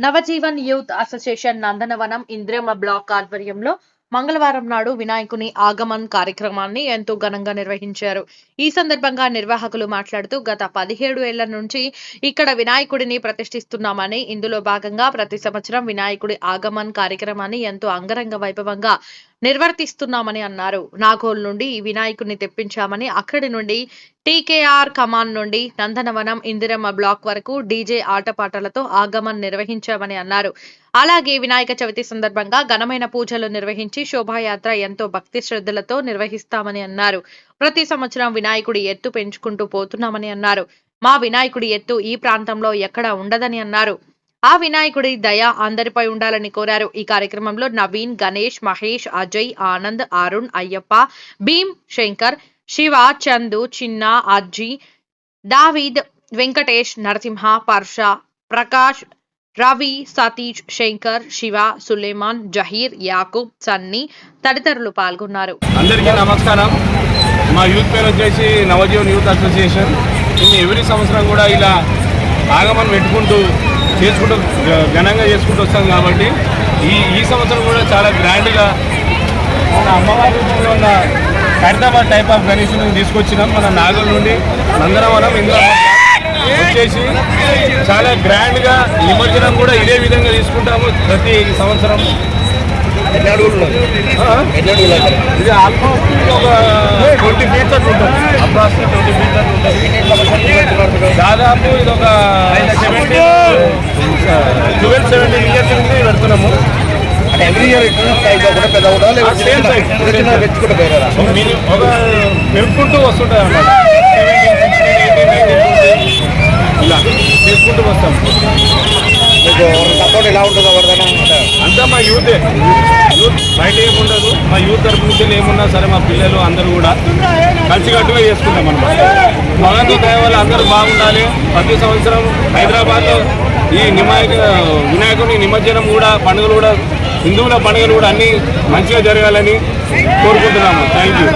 Navjivan youth association Nandanavanam ఇంద్రమ block ఆధ్వర్యంలో మంగళవారం నాడు వినాయకుని ఆగమన్ కార్యక్రమాన్ని ఎంతో ఘనంగా నిర్వహించారు. ఈ సందర్భంగా నిర్వాహకులు మాట్లాడుతూ గత పదిహేడు ఏళ్ళ నుంచి ఇక్కడ వినాయకుడిని ప్రతిష్ఠిస్తున్నామని ఇందులో భాగంగా ప్రతి సంవత్సరం వినాయకుడి ఆగమన్ కార్యక్రమాన్ని ఎంతో అంగరంగ వైభవంగా నిర్వర్తిస్తున్నామని అన్నారు. నాగోల్ నుండి ఈ వినాయకుడిని తెప్పించామని అక్కడి నుండి టీకేఆర్ కమాన్ నుండి నందనవనం ఇందిరమ్మ బ్లాక్ వరకు డీజే ఆటపాటలతో ఆగమన్ నిర్వహించామని అన్నారు. అలాగే వినాయక చవితి సందర్భంగా ఘనమైన పూజలు నిర్వహించి శోభాయాత్ర ఎంతో భక్తి శ్రద్ధలతో నిర్వహిస్తామని అన్నారు. ప్రతి సంవత్సరం వినాయకుడి ఎత్తు పెంచుకుంటూ పోతున్నామని అన్నారు. మా వినాయకుడి ఎత్తు ఈ ప్రాంతంలో ఎక్కడా ఉండదని అన్నారు. ఆ వినాయకుడి దయ అందరిపై ఉండాలని కోరారు. ఈ కార్యక్రమంలో నవీన్ గణేష్ మహేష్ అజయ్ ఆనంద్ అరుణ్ అయ్యప్ప భీమ్ శంకర్ శివ చందు చిన్న అజ్జి దావీద్ వెంకటేష్ నరసింహ పర్ష ప్రకాష్ రవి సతీష్ శంకర్ శివ సులేమాన్ జహీర్ యాకూబ్ సన్నీ తదితరులు పాల్గొన్నారు. అందరికీ నమస్కారం. మా యూత్ పేరు వచ్చేసి నవజీవన్ యూత్ అసోసియేషన్. మేము ఎవ్రీ సంవత్సరం కూడా ఇలా ఆగమనం పెట్టుకుంటూ చేసుకుంటూ ఘనంగా చేసుకుంటూ వస్తాం కాబట్టి ఈ ఈ సంవత్సరం కూడా చాలా గ్రాండ్గా మన అమ్మవారి రూపంలో ఉన్న ఖైరతాబాద్ టైప్ ఆఫ్ గణేషుని తీసుకొచ్చినాం మన నాగల్ నుండి. నందనవనం ఇందులో వచ్చేసి చాలా గ్రాండ్గా నిమజ్జనం కూడా ఇదే విధంగా తీసుకుంటాము ప్రతి సంవత్సరం? ఇది ఆల్మోస్ట్ ఒక ట్వంటీ ఫీట్స్ అట్లా ఉంటుంది. అప్రాక్సిమేట్ ట్వంటీ ఫీట్స్ అట్లా ఉంటుంది. దాదాపు ఇది ఒక సెవెంటీ ట్వెల్వ్ సెవెంటీన్ ఇయర్స్ నుంచి పెడుతున్నాము. ఎవ్రీ ఇయర్ ఇట్లా సైజ్ ఒకటే పెద్ద కూడా. చిన్న చిన్న పెంచుకుంటూ పోయారా ఒక అన్నమాట. ఇలా చేసుకుంటూ వస్తాం. మీకు సపోర్ట్ ఎలా ఉంటుందో ఎవరిదైనా అంటే అంతా మా యూతే. యూత్ బయట ఏముండదు మా యూత్ తరపు నుంచి ఏమున్నా సరే మా పిల్లలు అందరూ కూడా కలిసికట్టుగా చేసుకుంటాం అనమాట భగవంతు దయ వల్ల అందరూ బాగుండాలి. ప్రతి సంవత్సరం హైదరాబాద్లో ఈ నిమాయక వినాయకుని నిమజ్జనం కూడా పండుగలు కూడా హిందువుల పండుగలు కూడా అన్నీ మంచిగా జరగాలని కోరుకుంటున్నాము. Thank you